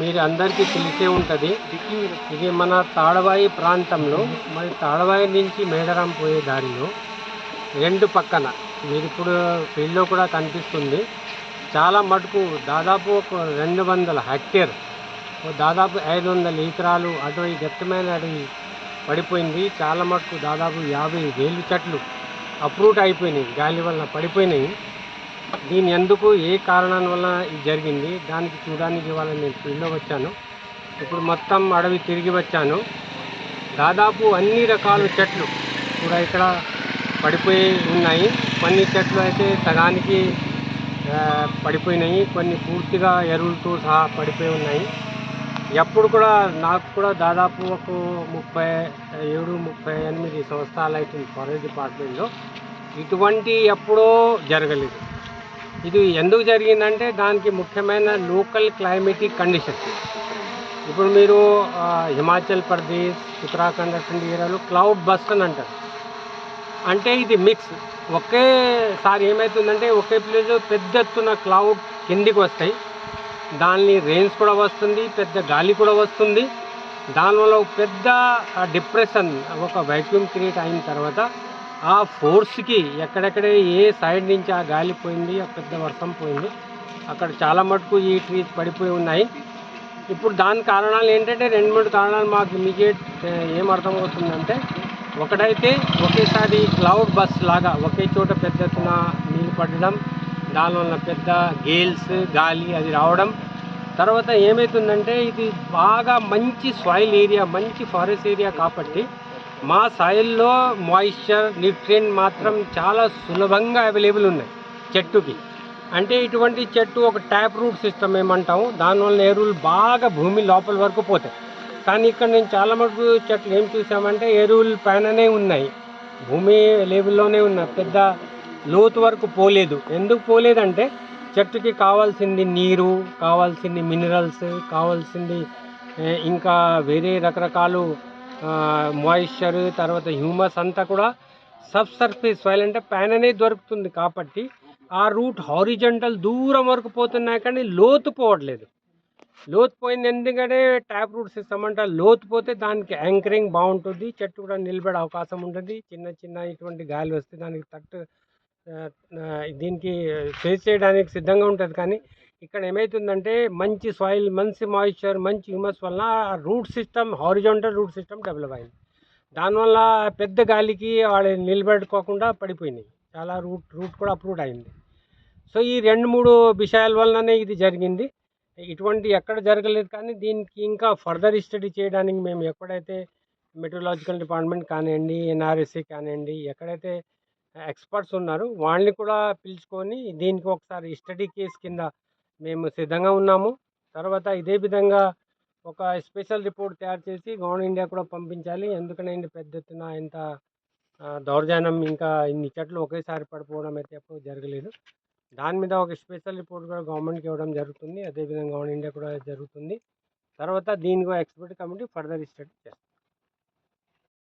మీరు అందరికీ తెలిసే ఉంటుంది. ఇది మన తాడవాయి ప్రాంతంలో మరి తాడవాయి నుంచి మేడరం పోయే దారిలో రెండు పక్కన. మీరు ఇప్పుడు ఫీల్డ్లో కూడా కనిపిస్తుంది. చాలా మటుకు దాదాపు ఒక రెండు వందల హెక్టేర్ ఓ దాదాపు ఐదు వందల ఎకరాలు అటవీ దట్టమైన అడవి పడిపోయింది. చాలా మటుకు దాదాపు యాభై వేలు చెట్లు అప్రూట్ అయిపోయినాయి గాలి వల్ల పడిపోయినాయి. దీని ఎందుకు ఏ కారణాల వల్ల ఇది జరిగింది దానికి చూడడానికి ఇవాళ నేను ఫీల్డ్లో వచ్చాను. ఇప్పుడు మొత్తం అడవి తిరిగి వచ్చాను. దాదాపు అన్ని రకాల చెట్లు కూడా ఇక్కడ పడిపోయి ఉన్నాయి. కొన్ని చెట్లు అయితే సగానికి పడిపోయినాయి. కొన్ని పూర్తిగా ఎరువులతో సహా పడిపోయి ఉన్నాయి. ఎప్పుడు కూడా నాకు కూడా దాదాపు ఒక ముప్పై ఏడు ముప్పై ఎనిమిది సంవత్సరాలు అవుతుంది ఫారెస్ట్ డిపార్ట్మెంట్లో. ఇటువంటి ఎప్పుడో జరగలేదు. ఇది ఎందుకు జరిగిందంటే దానికి ముఖ్యమైన లోకల్ క్లైమేటిక్ కండిషన్స్ ఇప్పుడు మీరు హిమాచల్ ప్రదేశ్ ఉత్తరాఖండ్ అటువంటి ఏరియాలో క్లౌడ్ బస్ట్ అని అంటారు. అంటే ఇది మిక్స్ ఒకేసారి ఏమవుతుందంటే ఒకే ప్లేస్ పెద్ద ఎత్తున క్లౌడ్ కిందికి వస్తాయి. దాని రేంజ్ కూడా వస్తుంది పెద్ద గాలి కూడా వస్తుంది. దానివల్ల పెద్ద డిప్రెషన్ ఒక వైక్యూమ్ క్రియేట్ అయిన తర్వాత ఆ ఫోర్స్కి ఎక్కడెక్కడ ఏ సైడ్ నుంచి ఆ గాలి పోయింది ఆ పెద్ద వర్షం పోయింది అక్కడ చాలా మటుకు ఈ ట్రీస్ పడిపోయి ఉన్నాయి. ఇప్పుడు దాని కారణాలు ఏంటంటే రెండు మూడు కారణాలు మాకు ఇమీడియట్ ఏం అర్థమవుతుందంటే ఒకటైతే ఒకేసారి క్లౌడ్ బస్ లాగా ఒకే చోట పెద్ద ఎత్తున నీళ్ళు పడడం దానివల్ల పెద్ద గేల్స్ గాలి అది రావడం. తర్వాత ఏమవుతుందంటే ఇది బాగా మంచి సాయిల్ ఏరియా మంచి ఫారెస్ట్ ఏరియా కాబట్టి మా సాయిల్లో మాయిశ్చర్ న్యూట్రియంట్ మాత్రం చాలా సులభంగా అవైలబుల్ ఉన్నాయి చెట్టుకి. అంటే ఇటువంటి చెట్టు ఒక ట్యాప్ రూట్ సిస్టమ్ ఏమంటాము దానివల్ల ఎరువులు బాగా భూమి లోపల వరకు పోతాయి. కానీ ఇక్కడ నేను చాలా మటుకు చెట్లు ఏం చూసామంటే ఎరువులు పైననే ఉన్నాయి. భూమి లేబుల్లోనే ఉన్నాయి పెద్ద లోతు వరకు పోలేదు. ఎందుకు పోలేదంటే చెట్టుకి కావాల్సింది నీరు కావాల్సింది మినరల్స్ కావాల్సింది ఇంకా వేరే రకరకాలు మాయిశ్చర్ తర్వాత హ్యూమస్ అంతా కూడా సబ్ సర్ఫేస్ సాయిల్ అంటే పైననే దొరుకుతుంది కాబట్టి ఆ రూట్ హారిజంటల్ దూరం వరకు పోతున్నాయి కానీ లోతు పోవట్లేదు. లోతు పోయింది ఎందుకంటే ట్యాప్ రూట్ సిస్టమ్ అంటే లోతు పోతే దానికి యాంకరింగ్ బాగుంటుంది చెట్టు కూడా నిలబడే అవకాశం ఉంటుంది. చిన్న చిన్న ఇటువంటి గాలి వస్తే దానికి తట్టు దీనికి ఫేస్ చేయడానికి సిద్ధంగా ఉంటుంది కానీ ఇక్కడ ఏమవుతుందంటే మంచి సాయిల్ మంచి మాయిశ్చర్ మంచి హ్యూమస్ వలన root system horizontal root system develop అయింది. దానివల్ల పెద్ద గాలికి వాళ్ళు నిలబెట్టుకోకుండా పడిపోయినాయి. చాలా రూట్ రూట్ కూడా అప్రూవ్ అయింది. సో ఈ రెండు మూడు విషయాల వల్లనే ఇది జరిగింది. ఇటువంటి ఎక్కడ జరగలేదు కానీ దీనికి ఇంకా ఫర్దర్ స్టడీ చేయడానికి మేము ఎక్కడైతే మెట్రలాజికల్ డిపార్ట్మెంట్ కానివ్వండి ఎన్ఆర్ఎస్సి కానివ్వండి ఎక్కడైతే ఎక్స్పర్ట్స్ ఉన్నారు వాళ్ళని కూడా పిలుచుకొని దీనికి ఒకసారి స్టడీ కేస్ కింద మేము సిద్ధంగా ఉన్నాము. తర్వాత ఇదే విధంగా ఒక స్పెషల్ రిపోర్ట్ తయారు చేసి గవర్నమెంట్ ఇండియా కూడా పంపించాలి. ఎందుకంటే పెద్ద ఎత్తున ఇంత దౌర్జన్యం ఇంకా ఇన్ని చెట్లు ఒకేసారి పడిపోవడం అయితే ఎప్పుడు జరగలేదు. దాని మీద ఒక స్పెషల్ రిపోర్ట్ కూడా గవర్నమెంట్కి ఇవ్వడం జరుగుతుంది. అదేవిధంగా గవర్నమెంట్ ఇండియా కూడా జరుగుతుంది. తర్వాత దీనికి ఎక్స్పర్ట్ కమిటీ ఫర్దర్ స్టడీ చేస్తుంది.